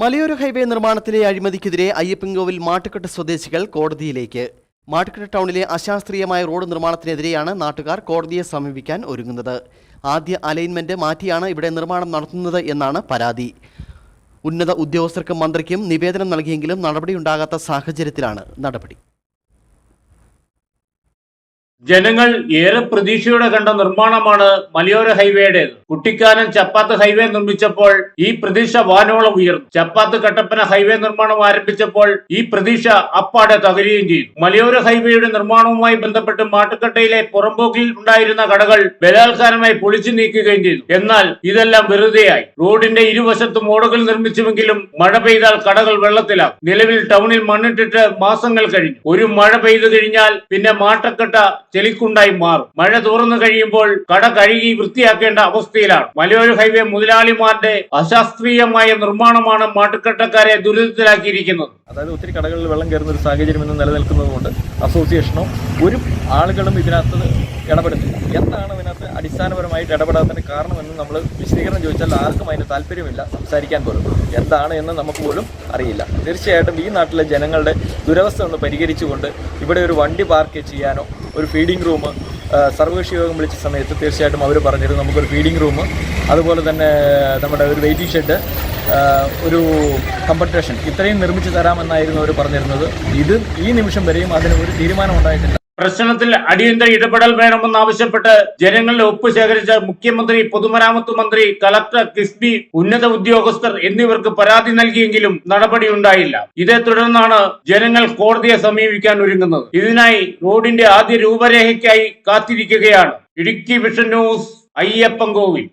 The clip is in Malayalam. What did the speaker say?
മലയോര ഹൈവേ നിർമ്മാണത്തിലെ അഴിമതിക്കെതിരെ അയ്യപ്പൻകോവിൽ മാട്ടുക്കെട്ട് സ്വദേശികൾ കോടതിയിലേക്ക്. മാട്ടുക്കെട്ട് ടൗണിലെ അശാസ്ത്രീയമായ റോഡ് നിർമ്മാണത്തിനെതിരെയാണ് നാട്ടുകാർ കോടതിയെ സമീപിക്കാൻ ഒരുങ്ങുന്നത്. ആദ്യ അലൈൻമെന്റ് മാറ്റിയാണ് ഇവിടെ നിർമ്മാണം നടത്തുന്നത് എന്നാണ് പരാതി. ഉന്നത ഉദ്യോഗസ്ഥർക്കും മന്ത്രിക്കും നിവേദനം നൽകിയെങ്കിലും നടപടിയുണ്ടാകാത്ത സാഹചര്യത്തിലാണ് നടപടി. ജനങ്ങൾ ഏറെ പ്രതീക്ഷയോടെ കണ്ട നിർമ്മാണമാണ് മലയോര ഹൈവേയുടേത്. കുട്ടിക്കാനം ചപ്പാത്ത് ഹൈവേ നിർമ്മിച്ചപ്പോൾ ഈ പ്രതീക്ഷ വാനോളം ഉയർന്നു. ചപ്പാത്ത് കട്ടപ്പന ഹൈവേ നിർമ്മാണം ആരംഭിച്ചപ്പോൾ ഈ പ്രതീക്ഷ അപ്പാടെ തകരുകയും ചെയ്തു. മലയോര ഹൈവേയുടെ നിർമ്മാണവുമായി ബന്ധപ്പെട്ട് മാട്ടുക്കട്ടയിലെ പുറമ്പോക്കിൽ ഉണ്ടായിരുന്ന കടകൾ ബലാത്കാരമായി പൊളിച്ചു നീക്കുകയും ചെയ്തു. എന്നാൽ ഇതെല്ലാം വെറുതെയായി. റോഡിന്റെ ഇരുവശത്തും ഓടകൾ നിർമ്മിച്ചുവെങ്കിലും മഴ പെയ്താൽ കടകൾ വെള്ളത്തിലാകും. നിലവിൽ ടൗണിൽ മണ്ണിട്ടിട്ട് മാസങ്ങൾ കഴിഞ്ഞു. ഒരു മഴ പെയ്തു കഴിഞ്ഞാൽ പിന്നെ മാട്ടക്കട്ട ചെളിക്കുണ്ടായി മാറും. മഴ തുറന്നു കഴിയുമ്പോൾ കട കഴുകി വൃത്തിയാക്കേണ്ട അവസ്ഥയിലാണ്. മലയോര ഹൈവേ മുതലാളിമാരുടെ അശാസ്ത്രീയമായ നിർമ്മാണമാണ് മാട്ടുക്കട്ടക്കാരെ ദുരിതത്തിലാക്കിയിരിക്കുന്നത്. അതായത് ഒത്തിരി കടകളിൽ വെള്ളം കയറുന്ന ഒരു സാഹചര്യം ഇന്ന് നിലനിൽക്കുന്നത് കൊണ്ട് അസോസിയേഷനോ ഒരു ആളുകളും ഇതിനകത്ത് ഇടപെടുന്നില്ല എന്താണ് ഇതിനകത്ത് അടിസ്ഥാനപരമായിട്ട് ഇടപെടാത്തതിന് കാരണമെന്ന് നമ്മൾ വിശദീകരണം ചോദിച്ചാൽ ആർക്കും അതിന് താല്പര്യമില്ല. സംസാരിക്കാൻ പോലും. എന്താണ് എന്ന് നമുക്ക് പോലും അറിയില്ല. തീർച്ചയായിട്ടും ഈ നാട്ടിലെ ജനങ്ങളുടെ ദുരവസ്ഥ ഒന്ന് പരിഹരിച്ചുകൊണ്ട് ഇവിടെ ഒരു വണ്ടി പാർക്ക് ചെയ്യാനോ ഒരു ഫീഡിംഗ് റൂം സർവകക്ഷി യോഗം വിളിച്ച സമയത്ത് തീർച്ചയായിട്ടും അവർ പറഞ്ഞിരുന്നു നമുക്കൊരു ഫീഡിംഗ് റൂം അതുപോലെ തന്നെ നമ്മുടെ ഒരു വെയിറ്റിംഗ് ഷെഡ് ഒരു കമ്പട്രേഷൻ ഇത്രയും നിർമ്മിച്ചു തരാമെന്നായിരുന്നു അവർ പറഞ്ഞിരുന്നത്. ഇത് ഈ നിമിഷം വരെയും അതിന് ഒരു തീരുമാനം ഉണ്ടായിട്ടില്ല പ്രശ്നത്തിൽ അടിയന്തര ഇടപെടൽ വേണമെന്നാവശ്യപ്പെട്ട് ജനങ്ങളുടെ ഒപ്പ് ശേഖരിച്ച മുഖ്യമന്ത്രി പൊതുമരാമത്ത് മന്ത്രി കലക്ടർ കിഫ്ബി ഉന്നത ഉദ്യോഗസ്ഥർ എന്നിവർക്ക് പരാതി നൽകിയെങ്കിലും നടപടി ഉണ്ടായില്ല. ഇതേ തുടർന്നാണ് ജനങ്ങൾ കോടതിയെ സമീപിക്കാൻ ഒരുങ്ങുന്നത്. ഇതിനായി റോഡിന്റെ ആദ്യ രൂപരേഖയ്ക്കായി കാത്തിരിക്കുകയാണ്. Idukki vision news Ayyappancoil